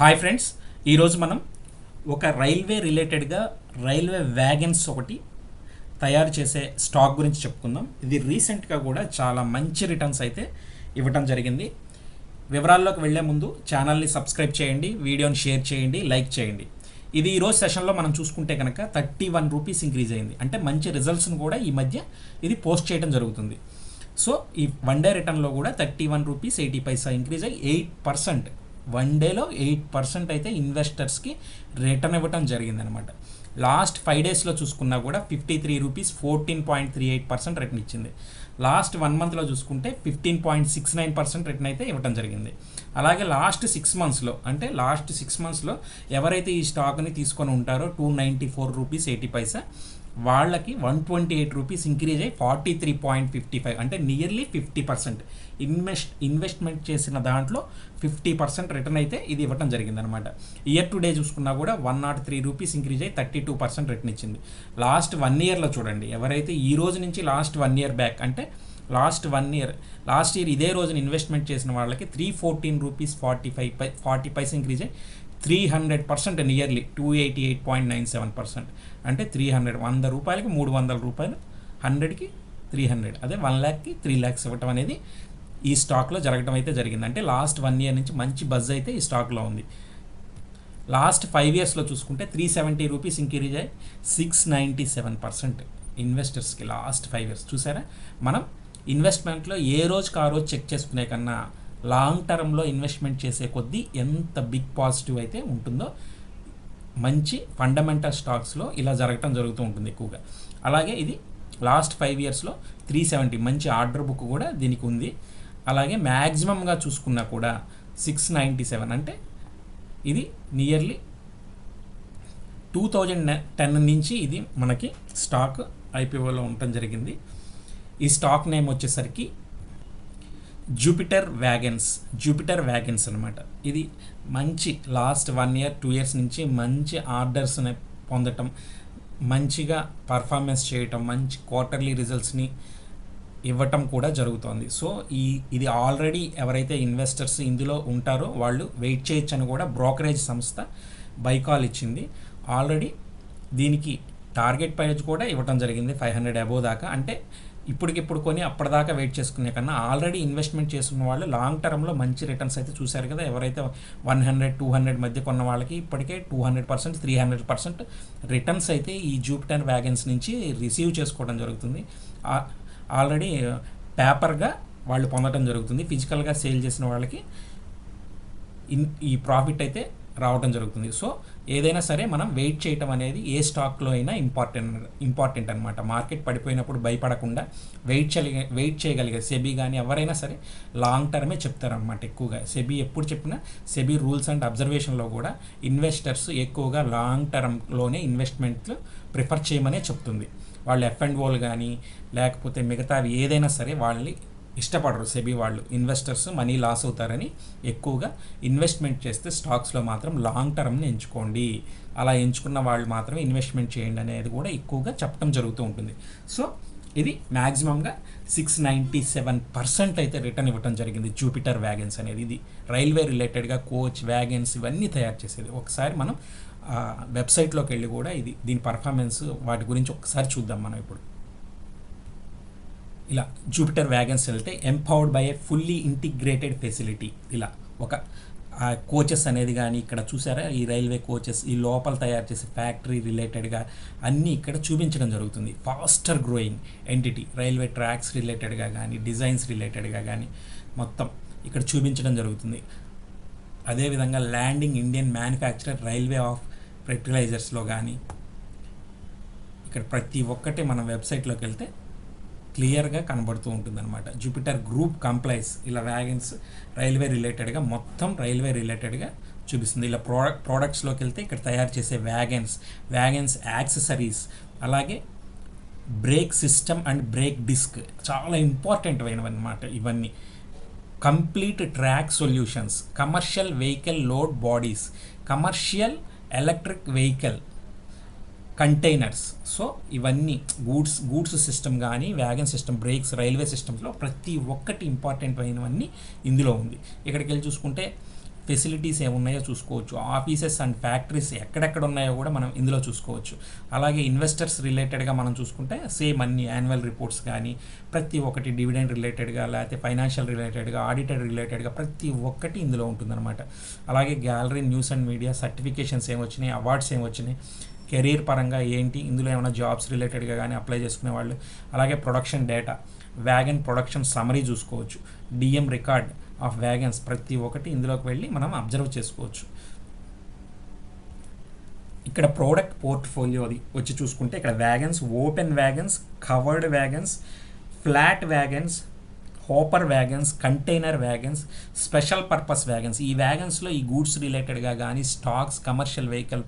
Hi friends ఈరోజు మనం ఒక రైల్వే రిలేటెడ్గా రైల్వే వ్యాగన్స్ ఒకటి తయారు చేసే స్టాక్ గురించి చెప్పుకుందాం. ఇది రీసెంట్గా కూడా చాలా మంచి రిటర్న్స్ అయితే ఇవ్వటం జరిగింది. వివరాల్లోకి వెళ్ళే ముందు ఛానల్ని సబ్స్క్రైబ్ చేయండి వీడియోని షేర్ చేయండి లైక్ చేయండి. ఇది ఈరోజు సెషన్లో మనం చూసుకుంటే కనుక థర్టీ వన్ రూపీస్ ఇంక్రీజ్ అయింది. అంటే మంచి రిజల్ట్స్ను కూడా ఈ మధ్య ఇది పోస్ట్ చేయడం జరుగుతుంది. సో ఈ వన్ డే రిటర్న్లో కూడా thirty one rupees eighty paisa increase అయ్యి ఎయిట్ పర్సెంట్ వన్ డేలో ఎయిట్ పర్సెంట్ అయితే ఇన్వెస్టర్స్కి రిటర్న్ ఇవ్వటం జరిగిందనమాట. లాస్ట్ ఫైవ్ డేస్లో చూసుకున్నా కూడా fifty three rupees fourteen point three eight percent return ఇచ్చింది. లాస్ట్ వన్ మంత్లో చూసుకుంటే fifteen point six nine percent return అయితే ఇవ్వడం జరిగింది. అలాగే లాస్ట్ సిక్స్ మంత్స్లో అంటే లాస్ట్ సిక్స్ మంత్స్లో ఎవరైతే ఈ స్టాక్ని తీసుకొని ఉంటారో two ninety four rupees eighty paisa వాళ్ళకి one twenty eight rupees increase అయ్యి forty three point fifty five అంటే nearly fifty percent. Invest investment చేసిన దాంట్లో ఫిఫ్టీ పర్సెంట్ రిటర్న్ అయితే ఇది ఇవ్వడం జరిగిందనమాట ఇయర్ టు డే చూసుకున్నా కూడా one not three rupees increase అయ్యి థర్టీ టూ పర్సెంట్ రిటర్న్ ఇచ్చింది. లాస్ట్ వన్ ఇయర్లో చూడండి ఎవరైతే ఈ రోజు నుంచి లాస్ట్ వన్ ఇయర్ బ్యాక్ అంటే last one year last year ఇదే రోజున ఇన్వెస్ట్మెంట్ చేసిన వాళ్ళకి three fourteen rupees forty five పై ఫార్టీ పైస్ ఇంక్రీజ్ అయ్యి three hundred percent nearly two eighty eight point nine seven percent అంటే త్రీ హండ్రెడ్ వంద రూపాయలకి మూడు వందల రూపాయలు హండ్రెడ్కి త్రీ హండ్రెడ్ అదే వన్ ల్యాక్కి త్రీ ల్యాక్స్ ఇవ్వటం అనేది ఈ స్టాక్లో జరగడం అయితే జరిగింది. అంటే లాస్ట్ వన్ ఇయర్ నుంచి మంచి బజ్ అయితే ఈ స్టాక్లో ఉంది. లాస్ట్ ఫైవ్ ఇయర్స్లో చూసుకుంటే త్రీ సెవెంటీ రూపీస్ ఇంక్రీజ్ అయ్యి సిక్స్ నైంటీ సెవెన్ పర్సెంట్ ఇన్వెస్టర్స్కి లాస్ట్ ఫైవ్ ఇయర్స్ చూసారా? మనం ఇన్వెస్ట్మెంట్లో ఏ రోజుకి ఆ రోజు చెక్ చేసుకునే కన్నా లాంగ్ టర్మ్లో ఇన్వెస్ట్మెంట్ చేసే కొద్దీ ఎంత బిగ్ పాజిటివ్ అయితే ఉంటుందో మంచి ఫండమెంటల్ స్టాక్స్లో ఇలా జరగటం జరుగుతూ ఉంటుంది ఎక్కువగా. అలాగే ఇది లాస్ట్ ఫైవ్ ఇయర్స్లో త్రీ సెవెంటీ మంచి ఆర్డర్ బుక్ కూడా దీనికి ఉంది. అలాగే మ్యాక్సిమంగా చూసుకున్నా కూడా సిక్స్ నైంటీ సెవెన్ అంటే ఇది నియర్లీ టూ థౌజండ్ టెన్ నుంచి ఇది మనకి స్టాక్ ఐపీఓలో ఉండటం జరిగింది. ఈ స్టాక్ నేమ్ వచ్చేసరికి జూపిటర్ వ్యాగన్స్ జూపిటర్ వ్యాగన్స్ అనమాట ఇది మంచి last one year two years నుంచి మంచి ఆర్డర్స్ని పొందటం మంచిగా పర్ఫార్మెన్స్ చేయటం మంచి క్వార్టర్లీ రిజల్ట్స్ని ఇవ్వటం కూడా జరుగుతోంది. సో ఈ ఇది ఆల్రెడీ ఎవరైతే ఇన్వెస్టర్స్ ఇందులో ఉంటారో వాళ్ళు వెయిట్ చేయొచ్చు అని కూడా బ్రోకరేజ్ సంస్థ బైకాల్ ఇచ్చింది. ఆల్రెడీ దీనికి టార్గెట్ ప్రైజ్ కూడా ఇవ్వటం జరిగింది ఫైవ్ హండ్రెడ్ అబోవ్ దాకా. అంటే ఇప్పటికిప్పుడు కొని అప్పటిదాకా వెయిట్ చేసుకునే కన్నా ఆల్రెడీ ఇన్వెస్ట్మెంట్ చేసుకున్న వాళ్ళు లాంగ్ టర్మ్లో మంచి రిటర్న్స్ అయితే చూశారు కదా. ఎవరైతే వన్ హండ్రెడ్ టూ హండ్రెడ్ మధ్య కొన్న వాళ్ళకి ఇప్పటికే two hundred percent three hundred percent returns అయితే ఈ జూపిటర్ వ్యాగన్స్ నుంచి రిసీవ్ చేసుకోవడం జరుగుతుంది. ఆల్రెడీ పేపర్గా uh, వాళ్ళు పొందడం జరుగుతుంది. ఫిజికల్గా సేల్ చేసిన వాళ్ళకి ఇన్ ఈ ప్రాఫిట్ అయితే రావడం జరుగుతుంది. సో ఏదైనా సరే మనం వెయిట్ చేయటం అనేది ఏ స్టాక్లో అయినా ఇంపార్టెంట్ ఇంపార్టెంట్ అనమాట మార్కెట్ పడిపోయినప్పుడు భయపడకుండా వెయిట్ చేయగ వెయిట్ చేయగలిగే సెబీ కానీ ఎవరైనా సరే లాంగ్ టర్మే చెప్తారనమాట ఎక్కువగా. సెబీ ఎప్పుడు చెప్పినా సెబీ రూల్స్ అండ్ అబ్జర్వేషన్లో కూడా ఇన్వెస్టర్స్ ఎక్కువగా లాంగ్ టర్మ్లోనే ఇన్వెస్ట్మెంట్లు ప్రిఫర్ చేయమనే చెప్తుంది. వాళ్ళు ఎఫ్ అండ్ ఓలు కానీ లేకపోతే మిగతావి ఏదైనా సరే వాళ్ళని ఇష్టపడరు సెబీ వాళ్ళు. ఇన్వెస్టర్స్ మనీ లాస్ అవుతారని ఎక్కువగా ఇన్వెస్ట్మెంట్ చేస్తే స్టాక్స్లో మాత్రం లాంగ్ టర్మ్ని ఎంచుకోండి. అలా ఎంచుకున్న వాళ్ళు మాత్రమే ఇన్వెస్ట్మెంట్ చేయండి అనేది కూడా ఎక్కువగా చెప్పడం జరుగుతూ ఉంటుంది. సో ఇది మ్యాక్సిమంగా సిక్స్ నైంటీ సెవెన్ పర్సెంట్ అయితే రిటర్న్ ఇవ్వడం జరిగింది జూపిటర్ వ్యాగన్స్ అనేది. ఇది రైల్వే రిలేటెడ్గా కోచ్ వ్యాగన్స్ ఇవన్నీ తయారు చేసేది. ఒకసారి మనం వెబ్సైట్లోకి వెళ్ళి కూడా ఇది దీని పర్ఫార్మెన్స్ వాటి గురించి ఒకసారి చూద్దాం మనం ఇప్పుడు. ఇలా జూపిటర్ వ్యాగన్స్ వెళ్తే empowered by a fully integrated facility ఇలా ఒక కోచెస్ అనేది కానీ ఇక్కడ చూసారా? ఈ రైల్వే కోచెస్ ఈ లోపల తయారు చేసే ఫ్యాక్టరీ రిలేటెడ్గా అన్నీ ఇక్కడ చూపించడం జరుగుతుంది. Faster growing entity railway tracks రిలేటెడ్గా కానీ డిజైన్స్ రిలేటెడ్గా కానీ మొత్తం ఇక్కడ చూపించడం జరుగుతుంది. అదేవిధంగా landing Indian manufacturer railway of ఫెర్టిలైజర్స్లో కానీ ఇక్కడ ప్రతి ఒక్కటి మన వెబ్సైట్లోకి వెళ్తే క్లియర్గా కనబడుతూ ఉంటుందన్నమాట. జూపిటర్ గ్రూప్ కంప్లైస్ ఇలా వ్యాగన్స్ రైల్వే రిలేటెడ్గా మొత్తం రైల్వే రిలేటెడ్గా చూపిస్తుంది. ఇలా ప్రోడక్ట్ ప్రోడక్ట్స్లోకి వెళ్తే ఇక్కడ తయారు చేసే వ్యాగన్స్ వ్యాగన్స్ యాక్సెసరీస్ అలాగే brake system and brake disc చాలా ఇంపార్టెంట్ అయినవన్నమాట ఇవన్నీ. Complete track solutions commercial vehicle load bodies commercial electric vehicle containers so ఇవన్నీ గూడ్స్ గూడ్స్ సిస్టమ్ కానీ వ్యాగన్ సిస్టమ్ బ్రేక్స్ రైల్వే సిస్టమ్స్లో ప్రతి ఒక్కటి ఇంపార్టెంట్ అయినవన్నీ ఇందులో ఉంది. ఇక్కడికి వెళ్ళి చూసుకుంటే ఫెసిలిటీస్ ఏమున్నాయో చూసుకోవచ్చు. ఆఫీసెస్ అండ్ ఫ్యాక్టరీస్ ఎక్కడెక్కడ ఉన్నాయో కూడా మనం ఇందులో చూసుకోవచ్చు. అలాగే ఇన్వెస్టర్స్ రిలేటెడ్గా మనం చూసుకుంటే సేమ్ అన్ని యాన్యువల్ రిపోర్ట్స్ కానీ ప్రతి ఒక్కటి డివిడెండ్ రిలేటెడ్గా లేకపోతే ఫైనాన్షియల్ రిలేటెడ్గా ఆడిటర్ రిలేటెడ్గా ప్రతి ఒక్కటి ఇందులో ఉంటుందన్నమాట. అలాగే gallery news and media certifications ఏమొచ్చినాయి awards ఏమొచ్చినాయి కెరీర్ పరంగా ఏంటి ఇందులో ఏమైనా జాబ్స్ రిలేటెడ్గా కానీ అప్లై చేసుకునే వాళ్ళు అలాగే production data wagon production summary చూసుకోవచ్చు. డిఎం రికార్డ్ ఆఫ్ వ్యాగన్స్ ప్రతి ఒక్కటి ఇందులోకి వెళ్ళి మనం అబ్జర్వ్ చేసుకోవచ్చు. ఇక్కడ ప్రోడక్ట్ పోర్ట్ఫోలియో అది వచ్చి చూసుకుంటే ఇక్కడ wagons open wagons covered wagons flat wagons hopper wagons container wagons special purpose wagons. ఈ వ్యాగన్స్లో ఈ గూడ్స్ రిలేటెడ్గా కానీ స్టాక్స్ కమర్షియల్ వెహికల్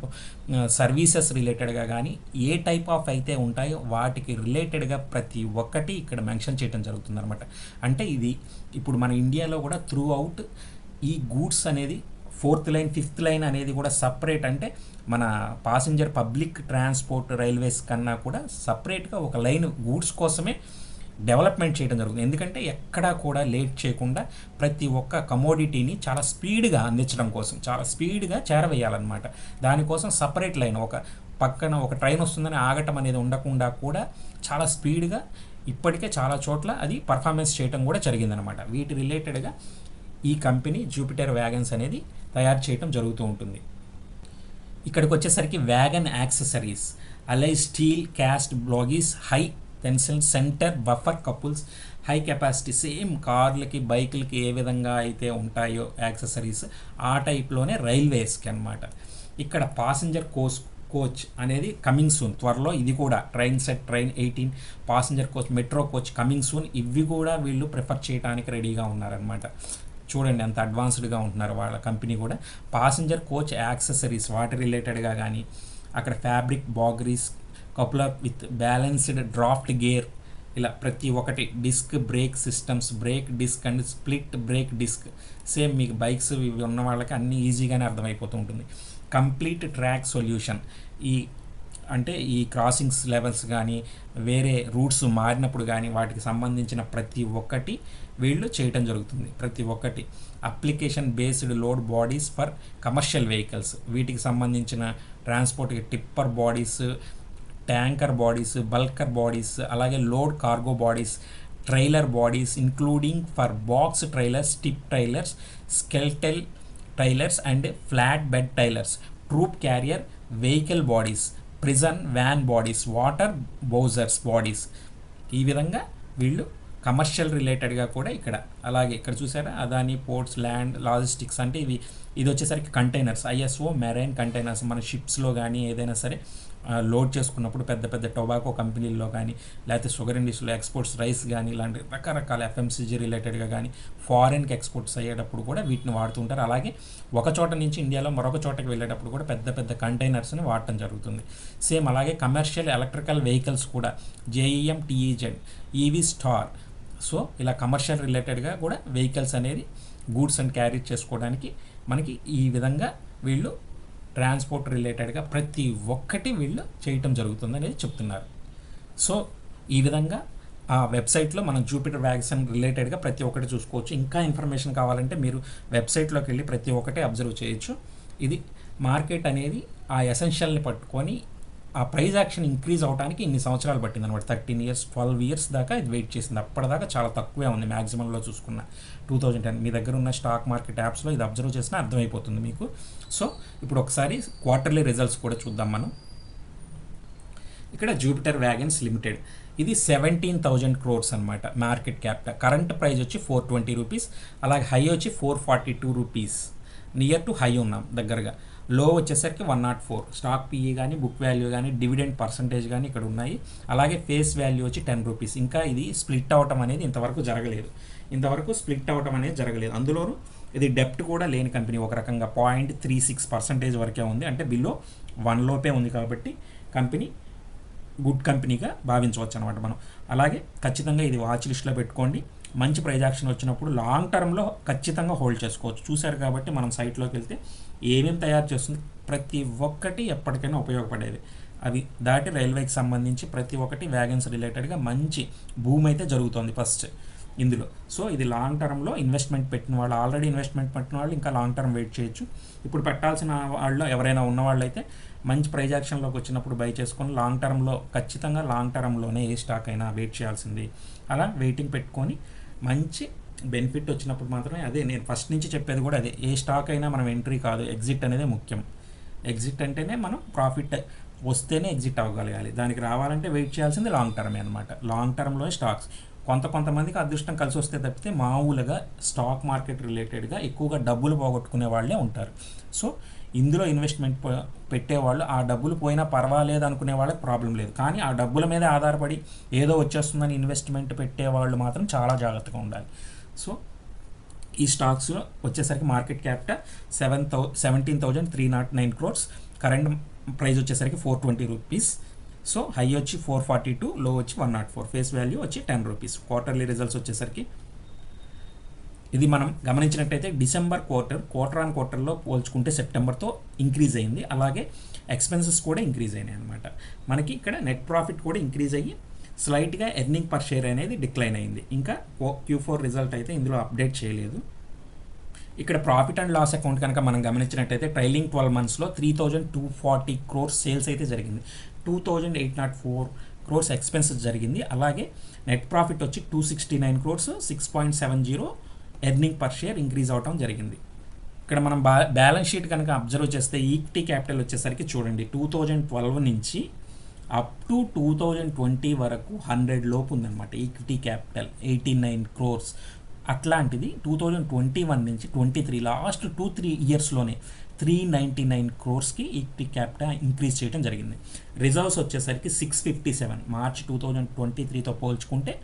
సర్వీసెస్ రిలేటెడ్గా కానీ ఏ టైప్ ఆఫ్ అయితే ఉంటాయో వాటికి రిలేటెడ్గా ప్రతి ఒక్కటి ఇక్కడ మెన్షన్ చేయడం జరుగుతుంది అనమాట అంటే ఇది ఇప్పుడు మన ఇండియాలో కూడా త్రూ అవుట్ ఈ గూడ్స్ అనేది ఫోర్త్ లైన్ ఫిఫ్త్ లైన్ అనేది కూడా సపరేట్ అంటే మన పాసింజర్ పబ్లిక్ ట్రాన్స్పోర్ట్ రైల్వేస్ కన్నా కూడా సపరేట్గా ఒక లైన్ గూడ్స్ కోసమే డెవలప్మెంట్ చేయడం జరుగుతుంది. ఎందుకంటే ఎక్కడా కూడా లేట్ చేయకుండా ప్రతి ఒక్క కమోడిటీని చాలా స్పీడ్గా అందించడం కోసం చాలా స్పీడ్గా చేరవేయాలన్నమాట. దానికోసం సపరేట్ లైన్ ఒక పక్కన ఒక ట్రైన్ వస్తుందని ఆగటం అనేది ఉండకుండా కూడా చాలా స్పీడ్గా ఇప్పటికే చాలా చోట్ల అది పర్ఫార్మెన్స్ చేయడం కూడా జరిగిందనమాట వీటి రిలేటెడ్గా ఈ కంపెనీ జూపిటర్ వ్యాగన్స్ అనేది తయారు చేయడం జరుగుతూ ఉంటుంది. ఇక్కడికి వచ్చేసరికి wagon accessories alloy steel cast bogies high tensile centre buffer couplers high capacity same కార్లకి బైకులకి ఏ విధంగా అయితే ఉంటాయో యాక్సెసరీస్ ఆ టైప్లోనే రైల్వేస్కి అనమాట ఇక్కడ పాసింజర్ కోచ్ కోచ్ అనేది కమింగ్ సూన్. త్వరలో ఇది కూడా train set train eighteen passenger coach metro coach coming soon ఇవి కూడా వీళ్ళు ప్రిఫర్ చేయడానికి రెడీగా ఉన్నారనమాట చూడండి ఎంత అడ్వాన్స్డ్గా ఉంటున్నారు వాళ్ళ కంపెనీ కూడా. పాసింజర్ కోచ్ యాక్సెసరీస్ వాటి రిలేటెడ్గా కానీ అక్కడ fabric bogies couple with balanced draft gear. ఇలా ప్రతి ఒక్కటి disc brake systems brake disc and split brake disc. Same మీకు బైక్స్ ఇవి ఉన్న వాళ్ళకి అన్నీ ఈజీగానే అర్థమైపోతూ ఉంటుంది. Complete track solution. ఈ అంటే ఈ క్రాసింగ్స్ లెవెల్స్ కానీ వేరే రూట్స్ మారినప్పుడు కానీ వాటికి సంబంధించిన ప్రతి ఒక్కటి వీళ్ళు చేయటం జరుగుతుంది. ప్రతి ఒక్కటి. Application based load bodies for commercial vehicles. వీటికి సంబంధించిన transport tipper bodies tanker bodies bulker bodies అలాగే load cargo bodies trailer bodies including for box trailers tip trailers skeletal trailers and flat bed trailers troop carrier vehicle bodies prison van bodies water bowsers bodies ఈ విధంగా వీళ్ళు commercial రిలేటెడ్గా కూడా ఇక్కడ అలాగే ఇక్కడ చూసారా అదాని పోర్ట్స్ ల్యాండ్ లాజిస్టిక్స్ అంటే ఇవి ఇది వచ్చేసరికి కంటైనర్స్ ఐఎస్ఓ మెరైన్ కంటైనర్స్ మన షిప్స్లో కానీ ఏదైనా సరే లోడ్ చేసుకున్నప్పుడు పెద్ద పెద్ద టొబాకో కంపెనీల్లో కానీ లేకపోతే షుగర్ ఇండస్ట్రీలో ఎక్స్పోర్ట్స్ రైస్ కానీ ఇలాంటి రకరకాల ఎఫ్ఎంసీజీ రిలేటెడ్గా కానీ ఫారెన్కి ఎక్స్పోర్ట్స్ అయ్యేటప్పుడు కూడా వీటిని వాడుతుంటారు అలాగే ఒక చోట నుంచి ఇండియాలో మరొక చోటకి వెళ్ళేటప్పుడు కూడా పెద్ద పెద్ద కంటైనర్స్ని వాడటం జరుగుతుంది. సేమ్ అలాగే కమర్షియల్ ఎలక్ట్రికల్ వెహికల్స్ కూడా JEM TEZ EV star so ఇలా కమర్షియల్ రిలేటెడ్గా కూడా వెహికల్స్ అనేది గూడ్స్ అండ్ క్యారీ చేసుకోవడానికి మనకి ఈ విధంగా వీళ్ళు ట్రాన్స్పోర్ట్ రిలేటెడ్గా ప్రతి ఒక్కటి వీళ్ళు చేయటం జరుగుతుంది అనేది చెప్తున్నారు. సో ఈ విధంగా ఆ వెబ్సైట్లో మనం జూపిటర్ వ్యాక్సిన్ రిలేటెడ్గా ప్రతి ఒక్కటి చూసుకోవచ్చు. ఇంకా ఇన్ఫర్మేషన్ కావాలంటే మీరు వెబ్సైట్లోకి వెళ్ళి ప్రతి ఒక్కటి అబ్జర్వ్ చేయొచ్చు. ఇది మార్కెట్ అనేది ఆ ఎసెన్షియల్ని పట్టుకొని ఆ ప్రైజ్ యాక్షన్ ఇంక్రీజ్ అవడానికి ఇన్ని సంవత్సరాలు పట్టింది అనమాట. థర్టీన్ ఇయర్స్ ట్వెల్వ్ ఇయర్స్ దాకా ఇది వెయిట్ చేసింది. అప్పటిదాకా చాలా తక్కువే ఉంది మ్యాక్సిమంలో చూసుకున్న. టూ థౌజండ్ టెన్ మీ దగ్గర ఉన్న స్టాక్ మార్కెట్ యాప్స్లో ఇది అబ్జర్వ్ చేసినా అర్థమైపోతుంది మీకు. సో ఇప్పుడు ఒకసారి క్వార్టర్లీ రిజల్ట్స్ కూడా చూద్దాం మనం. ఇక్కడ జూపిటర్ వ్యాగన్స్ లిమిటెడ్. ఇది సెవెంటీన్ థౌజండ్ క్రోర్స్ అనమాట మార్కెట్ క్యాప్. కరెంట్ ప్రైస్ వచ్చి ఫోర్ ట్వంటీ రూపీస్. అలాగే హై వచ్చి four forty two rupees. Near to high ఉన్నాం దగ్గరగా. లో వచ్చేసరికి one not four. Stock PE కానీ బుక్ వాల్యూ కానీ డివిడెండ్ పర్సంటేజ్ కానీ ఇక్కడ ఉన్నాయి. అలాగే ఫేస్ వాల్యూ వచ్చి టెన్ రూపీస్. ఇంకా ఇది స్ప్లిట్ అవటం అనేది ఇంతవరకు జరగలేదు. ఇంతవరకు స్ప్లిట్ అవటం అనేది జరగలేదు. అందులోనూ ఇది డెప్ట్ కూడా లేని కంపెనీ. ఒక రకంగా పాయింట్ త్రీ సిక్స్ పర్సెంటేజ్ వరకే ఉంది. అంటే బిలో వన్ లోపే ఉంది కాబట్టి కంపెనీ గుడ్ కంపెనీగా భావించవచ్చు అనమాట మనం. అలాగే ఖచ్చితంగా ఇది వాచ్ లిస్ట్లో పెట్టుకోండి. మంచి ప్రైజ్ యాక్షన్ వచ్చినప్పుడు లాంగ్ టర్మ్లో ఖచ్చితంగా హోల్డ్ చేసుకోవచ్చు. చూశారు కాబట్టి మనం సైట్లోకి వెళ్తే ఏమేమి తయారు చేస్తుంది? ప్రతి ఒక్కటి ఎప్పటికైనా ఉపయోగపడేది. అవి దాటి రైల్వేకి సంబంధించి ప్రతి ఒక్కటి వ్యాగన్స్ రిలేటెడ్గా మంచి భూమి అయితే జరుగుతోంది ఫస్ట్ ఇందులో. సో ఇది లాంగ్ టర్మ్లో ఇన్వెస్ట్మెంట్ పెట్టిన వాళ్ళు ఆల్రెడీ ఇన్వెస్ట్మెంట్ పెట్టిన వాళ్ళు ఇంకా లాంగ్ టర్మ్ వెయిట్ చేయొచ్చు. ఇప్పుడు పెట్టాల్సిన వాళ్ళు ఎవరైనా ఉన్న అయితే మంచి ప్రైజ్ యాక్షన్లోకి వచ్చినప్పుడు బై చేసుకొని లాంగ్ టర్మ్లో ఖచ్చితంగా లాంగ్ టర్మ్లోనే ఏ స్టాక్ అయినా వెయిట్ చేయాల్సింది. అలా వెయిటింగ్ పెట్టుకొని మంచి బెనిఫిట్ వచ్చినప్పుడు మాత్రమే అదే నేను ఫస్ట్ నుంచి చెప్పేది కూడా అదే. ఏ స్టాక్ అయినా మనం ఎంట్రీ కాదు. ఎగ్జిట్ అనేది ముఖ్యం. ఎగ్జిట్ అంటేనే మనం ప్రాఫిట్ వస్తేనే ఎగ్జిట్ అవ్వగలగాలి. దానికి రావాలంటే వెయిట్ చేయాల్సింది లాంగ్ టర్మే అనమాట లాంగ్ టర్మ్లో స్టాక్స్ కొంత కొంతమందికి అదృష్టం కలిసి వస్తే తప్పితే మామూలుగా స్టాక్ మార్కెట్ రిలేటెడ్గా ఎక్కువగా డబ్బులు పోగొట్టుకునే వాళ్ళే ఉంటారు. సో ఇందులో ఇన్వెస్ట్మెంట్ పెట్టేవాళ్ళు ఆ డబ్బులు పోయినా పర్వాలేదు అనుకునే వాళ్ళకి ప్రాబ్లం లేదు. కానీ ఆ డబ్బుల మీద ఆధారపడి ఏదో వచ్చేస్తుందని ఇన్వెస్ట్మెంట్ పెట్టేవాళ్ళు మాత్రం చాలా జాగ్రత్తగా ఉండాలి. సో ఈ స్టాక్స్లో వచ్చేసరికి market capital seven thou seventeen thousand three nought nine crores current price వచ్చేసరికి four twenty rupees so high వచ్చి ఫోర్ ఫార్టీ టూ లో వచ్చి one nought four face value వచ్చి టెన్ రూపీస్ క్వార్టర్లీ రిజల్ట్స్ వచ్చేసరికి ఇది మనం గమనించినట్టయితే డిసెంబర్ క్వార్టర్ క్వార్టర్ ఆన్ క్వార్టర్లో పోల్చుకుంటే సెప్టెంబర్తో ఇంక్రీజ్ అయింది. అలాగే ఎక్స్పెన్సెస్ కూడా ఇంక్రీజ్ అయినాయి అనమాట మనకి ఇక్కడ నెట్ ప్రాఫిట్ కూడా ఇంక్రీజ్ అయ్యి స్లైట్గా ఎర్నింగ్ పర్ షేర్ అనేది డిక్లైన్ అయింది. ఇంకా క్యూ ఫోర్ రిజల్ట్ అయితే ఇందులో అప్డేట్ చేయలేదు. ఇక్కడ ప్రాఫిట్ అండ్ లాస్ అకౌంట్ కనుక మనం గమనించినట్టయితే ట్రైలింగ్ ట్వెల్వ్ మంత్స్లో three thousand two forty crores sales అయితే జరిగింది. Two thousand eight nought four crores expenses జరిగింది. అలాగే నెట్ ప్రాఫిట్ వచ్చి two sixty nine crores six point seven zero earning per share increase అవటం జరిగింది. ఇక్కడ మనం బా బ్యాలెన్స్ షీట్ కనుక అబ్జర్వ్ చేస్తే ఈక్విటీ క్యాపిటల్ వచ్చేసరికి చూడండి టూ థౌజండ్ ట్వెల్వ్ నుంచి up to two thousand twenty వరకు హండ్రెడ్ లోపు ఉందన్నమాట equity capital eighty nine crores అట్లాంటిది టూ థౌజండ్ ట్వంటీ వన్ నుంచి twenty three last two three ఇయర్స్లోనే three ninety nine క్రోర్స్కి ఈక్విటీ క్యాపిటల్ ఇంక్రీజ్ చేయడం జరిగింది. రిజర్వ్స్ వచ్చేసరికి six fifty seven March two thousand twenty త్రీతో పోల్చుకుంటే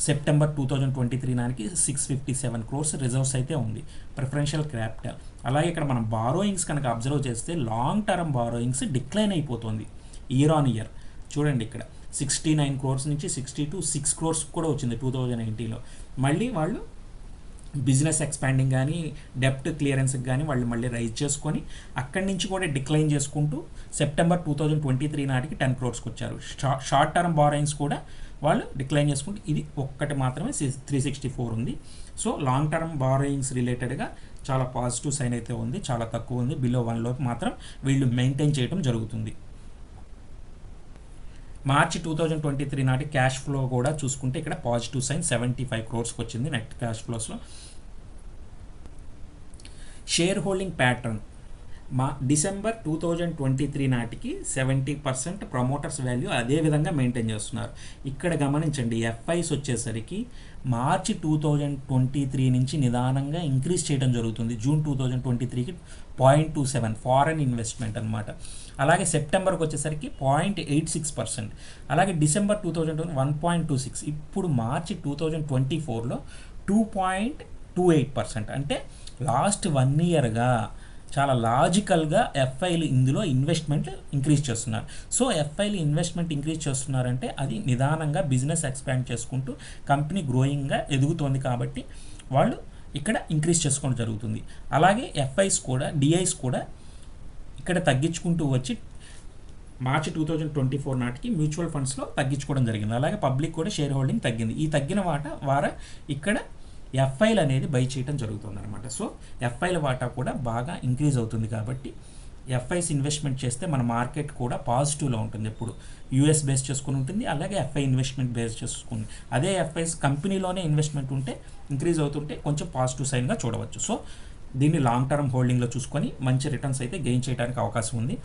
September two thousand twenty three నాటికి six fifty seven crores reserves అయితే ఉంది. Preferential capital అలాగే ఇక్కడ మనం బారోయింగ్స్ కనుక అబ్జర్వ్ చేస్తే లాంగ్ టర్మ్ బారోయింగ్స్ డిక్లైన్ అయిపోతుంది. ఇయర్ ఆన్ ఇయర్ చూడండి ఇక్కడ. సిక్స్టీ నైన్ క్రోర్స్ నుంచి సిక్స్టీ టు సిక్స్ క్రోర్స్ కూడా వచ్చింది టూ థౌజండ్ ఎయిటీలో మళ్ళీ వాళ్ళు బిజినెస్ ఎక్స్పాండింగ్ కానీ డెప్ట్ క్లియరెన్స్కి కానీ వాళ్ళు మళ్ళీ రైజ్ చేసుకొని అక్కడి నుంచి కూడా డిక్లైన్ చేసుకుంటూ September two thousand twenty three నాటికి టెన్ క్రోర్స్కి వచ్చారు షా- షార్ట్ టర్మ్ బారోయింగ్స్ కూడా వాళ్ళు డిక్లైన్ చేసుకుంటే ఇది ఒక్కటి మాత్రమే త్రీ సిక్స్టీ ఫోర్ ఉంది. సో లాంగ్ టర్మ్ బారోయింగ్స్ రిలేటెడ్గా చాలా పాజిటివ్ సైన్ అయితే ఉంది. చాలా తక్కువ ఉంది. బిలో వన్ లోపు మాత్రం వీళ్ళు మెయింటైన్ చేయడం జరుగుతుంది. March two thousand twenty three నాటి క్యాష్ ఫ్లో కూడా చూసుకుంటే ఇక్కడ పాజిటివ్ సైన్ సెవెంటీ ఫైవ్ క్రోర్స్కి వచ్చింది నెట్ క్యాష్ ఫ్లోస్లో షేర్ హోల్డింగ్ ప్యాటర్న్ మా December two thousand twenty three నాటికి సెవెంటీ పర్సెంట్ ప్రమోటర్స్ వాల్యూ అదే విధంగా మెయింటైన్ చేస్తున్నారు. ఇక్కడ గమనించండి ఎఫ్ఐస్ వచ్చేసరికి March two thousand twenty three నుంచి నిదానంగా ఇంక్రీజ్ చేయడం జరుగుతుంది. జూన్ టూ థౌజండ్ ట్వంటీ త్రీకి point two seven foreign investment అనమాట అలాగే సెప్టెంబర్కి వచ్చేసరికి పాయింట్ ఎయిట్ సిక్స్ పర్సెంట్. అలాగే December two thousand one point two six. ఇప్పుడు మార్చి టూ థౌజండ్ ట్వంటీ ఫోర్లో two point two eight percent. అంటే లాస్ట్ వన్ ఇయర్గా చాలా లాజికల్గా ఎఫ్ఐలు ఇందులో ఇన్వెస్ట్మెంట్ ఇంక్రీజ్ చేస్తున్నారు. సో ఎఫ్ఐలు ఇన్వెస్ట్మెంట్ ఇంక్రీజ్ చేస్తున్నారంటే అది నిదానంగా బిజినెస్ ఎక్స్పాండ్ చేసుకుంటూ కంపెనీ గ్రోయింగ్గా ఎదుగుతోంది కాబట్టి వాళ్ళు ఇక్కడ ఇంక్రీజ్ చేసుకోవడం జరుగుతుంది. అలాగే ఎఫ్ఐస్ కూడా డిఐస్ కూడా ఇక్కడ తగ్గించుకుంటూ వచ్చి March two thousand twenty four నాటికి మ్యూచువల్ ఫండ్స్లో తగ్గించుకోవడం జరిగింది. అలాగే పబ్లిక్ కూడా షేర్ హోల్డింగ్ తగ్గింది. ఈ తగ్గిన వాట వారు ఇక్కడ ఎఫ్ఐలు అనేది బై చేయడం జరుగుతుంది అనమాట సో ఎఫ్ఐల వాటా కూడా బాగా ఇంక్రీజ్ అవుతుంది కాబట్టి ఎఫ్ఐస్ ఇన్వెస్ట్మెంట్ చేస్తే మన మార్కెట్ కూడా పాజిటివ్లో ఉంటుంది. ఎప్పుడు యూఎస్ బేస్ చేసుకుని ఉంటుంది అలాగే ఎఫ్ఐ ఇన్వెస్ట్మెంట్ బేస్ చేసుకుని అదే ఎఫ్ఐస్ కంపెనీలోనే ఇన్వెస్ట్మెంట్ ఉంటే ఇంక్రీజ్ అవుతుంటే కొంచెం పాజిటివ్ సైన్గా చూడవచ్చు. సో దీన్ని లాంగ్ టర్మ్ హోల్డింగ్లో చూసుకొని మంచి రిటర్న్స్ అయితే గెయిన్ చేయడానికి అవకాశం ఉంది.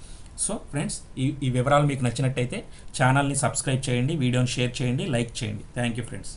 సో ఫ్రెండ్స్ ఈ ఈ వివరాలు మీకు నచ్చినట్టయితే ఛానల్ని సబ్స్క్రైబ్ చేయండి వీడియోని షేర్ చేయండి లైక్ చేయండి. Thank you friends.